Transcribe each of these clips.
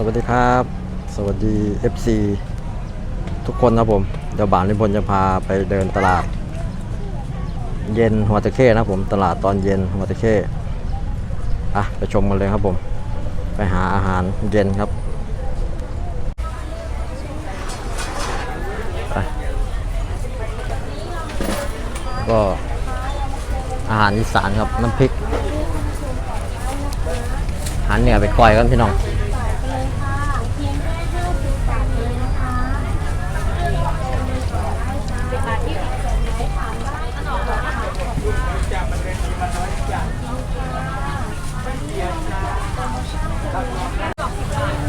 สวัสดีครับ สวัสดี FC ทุกคนนะผม เดี๋ยวบ่าวนิพนธ์จะพาไปเดินตลาด เย็นหัวตะเข้นะผมตลาดตอนเย็นหัวตะเข้อะไปชมกันเลยครับผม ไปหาอาหารเย็นครับก็อาหารอีสานครับน้ำพริกอาหารเหนือไปก่อยกันพี่น้อง เลยค่ะเพียงแค่50บาทเลยนะคะเป็นบาทที่ติดกันไหมถามได้ตลอดค่ะวันนี้เรามาจัดโปรโมชั่นกันเลยนะคะ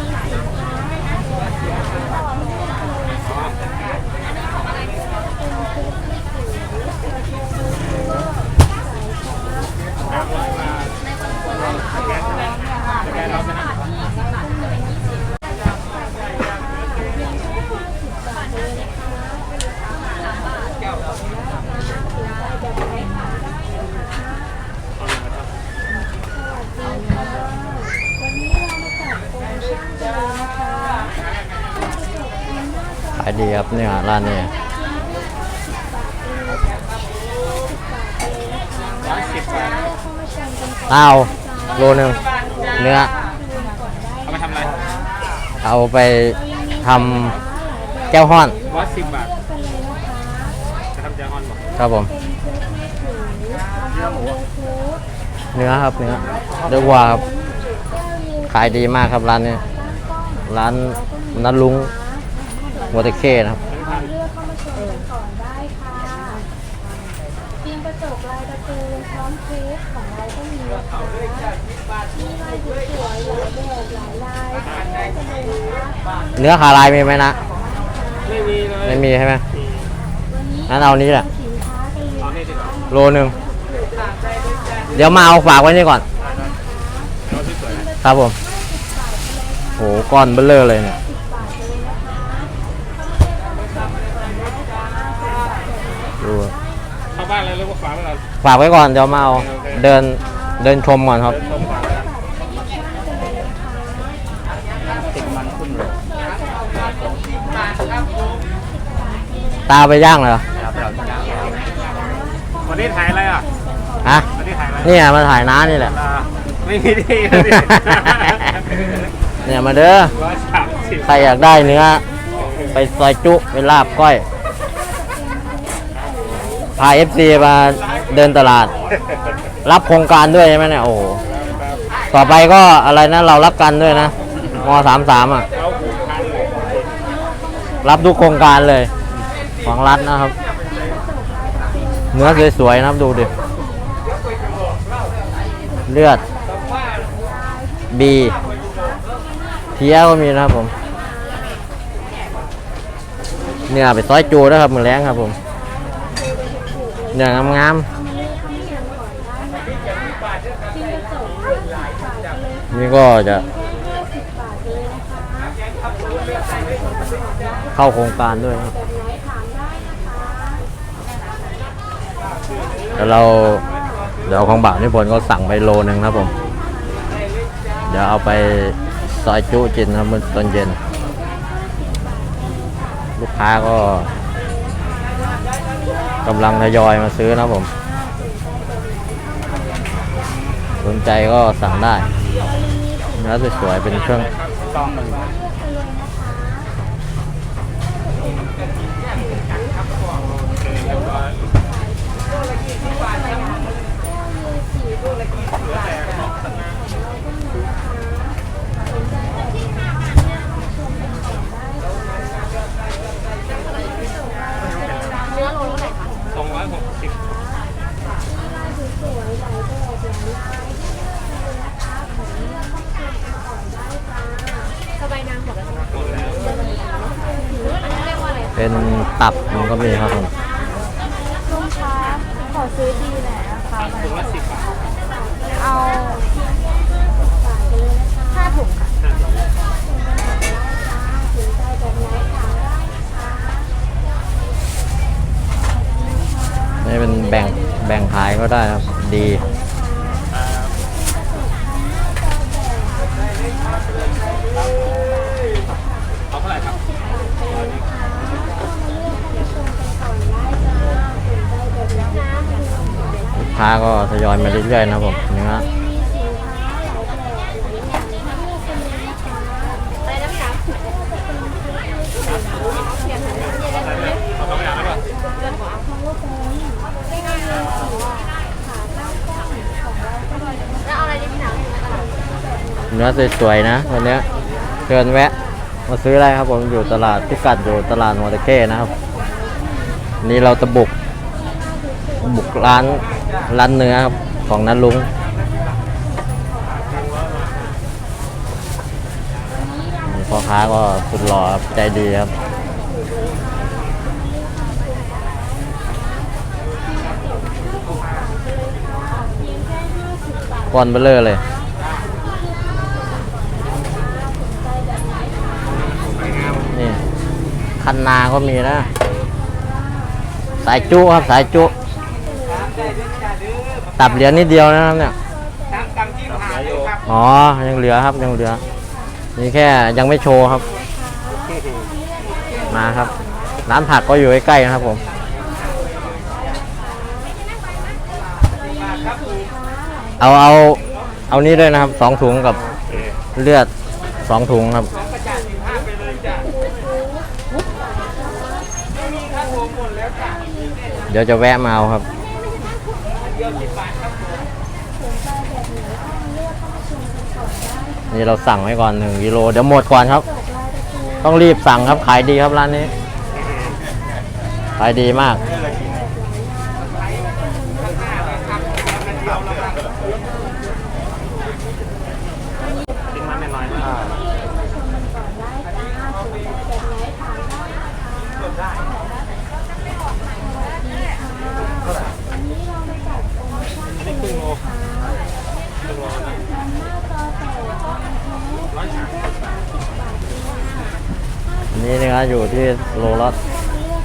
ขายดีครับเนี่ยร้านนี้ร้อยสิบบาทเข้ามาชมกันก่อนเอาโลหนึ่งเนื้อเอาไปทำอะไรเอาไปทำแก้วห้อนร้อยสิบบาทกันเลยนะคะจะทำแจฮอนหรอครับผมเป็นเค้กไม่ถือแล้วก็เบอร์คูดเนื้อครับเนื้อเดือวัวครับขายดีมากครับร้านนี้ร้านนัดลุง วัวตะเข้นะครับเลือกเข้ามาชมกันก่อนได้ค่ะฟิล์มกระจกลายการ์ตูนพร้อมเค้กของเราก็มีนะคะมีลายสวยๆหลายแบบหลายลายเลือกกันเลยนะคะเนื้อขาลายมีไหมนะไม่มีเลยไม่มีใช่ไหมวันนี้งั้นเอานี้แหละ สินค้ากันเลยเอาให้ดีกว่าโลหนึ่งเดี๋ยวมาเอาฝากไว้นี่ก่อนเอาที่สวยนะครับผมโหก้อนเบลเลอร์เลยเนี่ย บาทเลย นะคะดูเข้าบ้านเลยหรือว่าฝากไว้เราฝากไว้ก่อนเดี๋ยวมาเอาเดินเดินชมก่อนครับ เดินชมก่อนแล้วติดมันขึ้นเลยตาไปย่างเลยเหรอครับเราจะวันนี้ถ่ายอะไรอะฮะวันนี้ถ่ายอะไรเนี่ยมาถ่ายน้านี่แหละอ่าไม่มีที่เนี่ยมาเด้อร้อยสามสิบใครอยากได้เนื้อไปซอยจุไปลาบก้อย พาเอฟซีมาเดินตลาด รับโครงการด้วยใช่ไหมเนี่ยโอ้โหต่อไปก็อะไรนะเรารับกันด้วยนะมสามสามอะเราผูกพันเลยรับทุกโครงการเลยของรัฐนะครับ เนื้อสวยๆนะครับดูดิ เลือด บีเพี้ยก็มีนะครับผม เนื้อไปซอยจูนะครับมือแรงครับผม เนื้องามๆนี่ก็จะ เข้าโครงการด้วยครับแล้วเราเดี๋ยวของบ่าวนิพนธ์ก็สั่งไปโลนึงครับผม เดี๋ยวเอาไปซอยจุจินครับมื้อตอนเย็น ลูกค้าก็ กำลังทยอยมาซื้อนะผม สนใจก็สั่งได้เนื้อสวยๆเป็นเครื่องซองหนึ่ง สองร้อยหกสิบ สบายนางหมดแล้ว หมดแล้ว อันนี้เรียกว่าอะไร เป็นตับมันก็มีครับผมลุงคะขอซื้อดีหน่อยนะคะถุงละสิบบาทเอาห้าถุงค่ะถือใจแบบไหนถามได้นะคะนี่เป็นแบ่งแบ่งขายก็ได้ครับดี ค้าก็ทยอยมาเรื่อยๆนะผมเนื้อเนื้อสวยๆนะวันนี้เชิญแวะมาซื้ออะไรครับผมอยู่ตลาดพิกัดอยู่ตลาดมอเตเก้นะครับ นี่เราจะบุกบุกร้าน ร้านเนื้อครับของนันลุงพ่อค้าก็สุดหล่อครับใจดีครับก้อนเบลเลอร์เลยนี่คันนาก็มีนะ สายจุครับ สายจุ ตับเหลือนิดเดียวนะครับเนี่ยอ๋อยังเหลือครับยังเหลือนี่แค่ยังไม่โชว์ครับ มาครับ ร้านผักก็อยู่ใกล้ๆนะครับผมเอาเอาเอานี้ด้วยนะครับสองถุงกับเลือดสองถุงครับเดี๋ยวจะแวะมาเอาครับ นี่เราสั่งไว้ก่อนหนึ่งกิโลเดี๋ยวหมดก่อนครับต้องรีบสั่งครับขายดีครับร้านนี้ขายดีมากกินมันน้อยๆนะ วันนี้เรามาจัดโปรโมชั่น อันนี้ครึ่งโล ค่ะ ครึ่งโลนะ นำหน้าจอใส่กล่องเทป ร้อยสามสิบบาท นนี้เนื้ออยู่ที่โลละ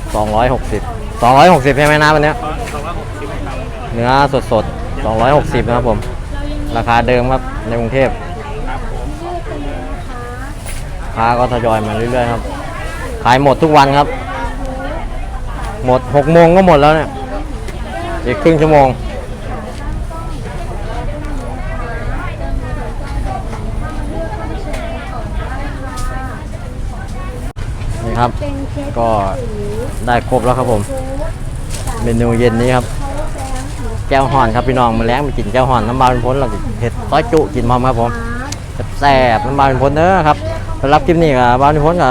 260 260ใช่ไหมนะวันเนี้ยตอนสองร้อยหกสิบครับเนื้อสดสดๆ260 นะครับผม ราคาเดิมครับในกรุงเทพครับผมค้าก็ทยอยมาเรื่อยๆครับ ขายหมดทุกวันครับ หมด6โมงก็หมดแล้วเนี่ย อีกครึ่งชั่วโมง นี่ ครับ ก็ได้ครบแล้วครับผม เมนูเย็นนี้ครับ แก้วห่อนครับพี่น้องมาแล้งมากินแก้วห่อนน้ำบาเป็นพ้นเราเห็ดซอยจุกินพร้อมครับผมแซ่บน้ำบาเป็นพ้นเด้อครับสำหรับคลิปนี้กับบาเป็นพ้นก็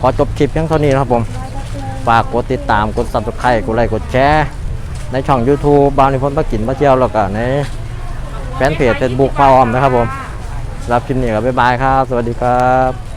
ขอจบคลิปเพียงเท่านี้นะครับผมฝากกดติดตามกด subscribe กดไลค์กดแชร์ในช่อง YouTube บางนิพนธ์ปากินมาเที่ยวแล้วก็ในแฟนเพจ Facebook ฟ้าออมนะครับผมสำหรับคลิปนี้ก็บ๊ายบายครับ สวัสดีครับ